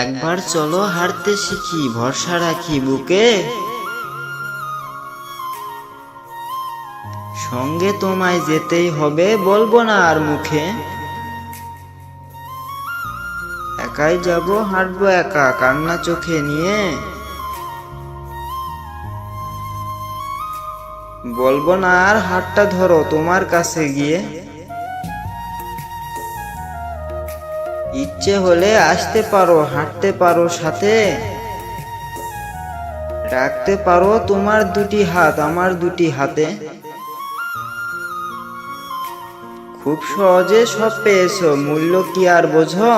একবার চলো হাঁটতে শিখি, ভরসা রাখি বুকে। সঙ্গে তোমায় যেতেই হবে, বলব না আর মুখে। একাই যাব, হাঁটবো একা, কান্না চোখে নিয়ে। বলব না, আর হাতটা ধরো তোমার কাছে গিয়ে। ইচ্ছে হলে আসতে পারো, হাঁটতে পারো সাথে। রাখতে পারো তোমার দুটি হাত, আমার দুটি হাতে। খুব সহজে সব পেয়েছ, মূল্য কি আর বোঝো?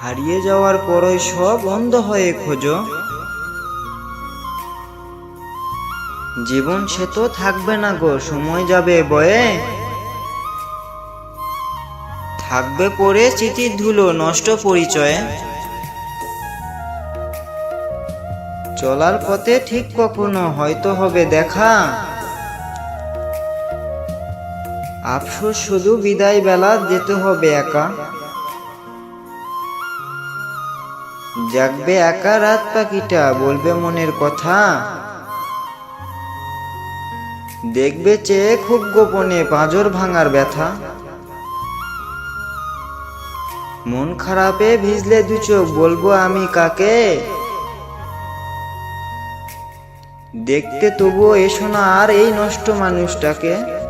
হারিয়ে যাওয়ার পরই সব অন্ধ হয়ে খোঁজো। জীবন সে তো থাকবে না গো, সময় যাবে বয়ে। থাকবে পরে চিঠির ধুলো, নষ্ট পরিচয়ে। চলার পথে ঠিক কখনো হয়তো হবে দেখা। আফসোস শুধু বিদায় বেলা যেতে হবে একা। জাগবে একা রাত পাখিটা, বলবে মনের কথা। দেখবে চেয়ে খুব গোপনে পাঁজর ভাঙার ব্যথা। মন খারাপে ভিজলে দু চোখ, বলব আমি কাকে? দেখতে তবুও এসো না আর এই নষ্ট মানুষটাকে।